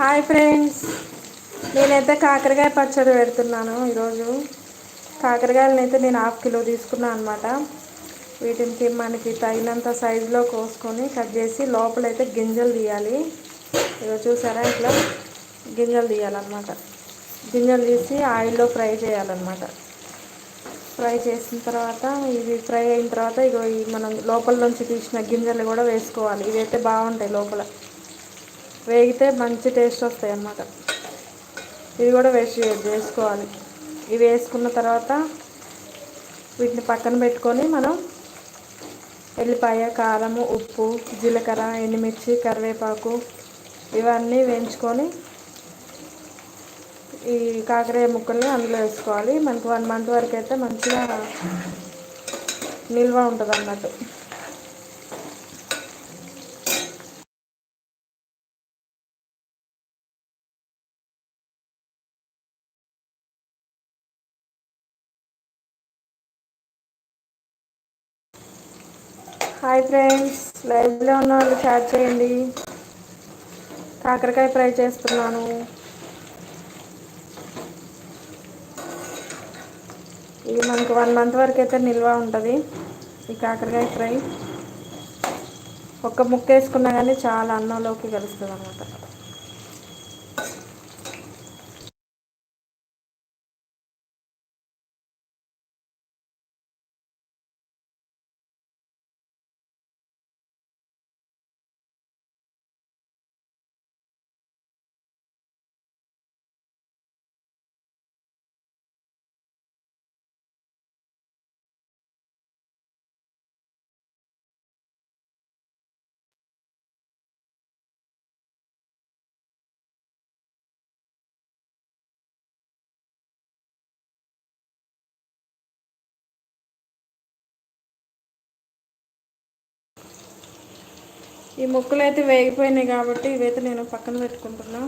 Hi friends. నేనైతే కాకరకాయ పచ్చడి పెడుతున్నాను ఈరోజు. కాకరకాయలను అయితే నేను హాఫ్ కిలో తీసుకున్నాను అనమాట వీటికి మనకి తగినంత సైజులో కోసుకొని కట్ చేసి లోపలైతే గింజలు తీయాలి. ఇక చూసారా ఇట్లా? గింజలు తీయాలన్నమాట. గింజలు తీసి ఆయిల్లో ఫ్రై చేయాలన్నమాట. ఫ్రై చేసిన తర్వాత ఇవి ఫ్రై అయిన తర్వాత ఇగో ఈ మనం లోపల నుంచి తీసిన గింజలు కూడా వేసుకోవాలి. ఇవైతే బాగుంటాయి లోపల. వేగితే మంచి టేస్ట్ వస్తాయి అన్నమాట. ఇవి కూడా వేసి వేసుకోవాలి. ఇవి వేసుకున్న తర్వాత వీటిని పక్కన పెట్టుకొని మనం ఎల్లిపాయ కారము ఉప్పు జీలకర్ర ఎండుమిర్చి కరివేపాకు ఇవన్నీ వేయించుకొని ఈ కాకరాయ ముక్కల్ని అందులో వేసుకోవాలి. మనకు వన్ మంత్ వరకు అయితే మంచిగా నిల్వ ఉంటుంది అన్నట్టు హాయ్ ఫ్రెండ్స్ లైవ్లో ఉన్న వాళ్ళు చాట్ చేయండి. కాకరకాయ ఫ్రై చేస్తున్నాను. ఇది మనకు వన్ మంత్ వరకు అయితే నిల్వ ఉంటుంది ఈ కాకరకాయ ఫ్రై. ఒక్క ముక్క వేసుకున్నా కానీ చాలా అన్నంలోకి కలుస్తుంది అనమాట ఈ ముక్కలు అయితే వేగిపోయినాయి కాబట్టి ఇవైతే నేను పక్కన పెట్టుకుంటున్నా.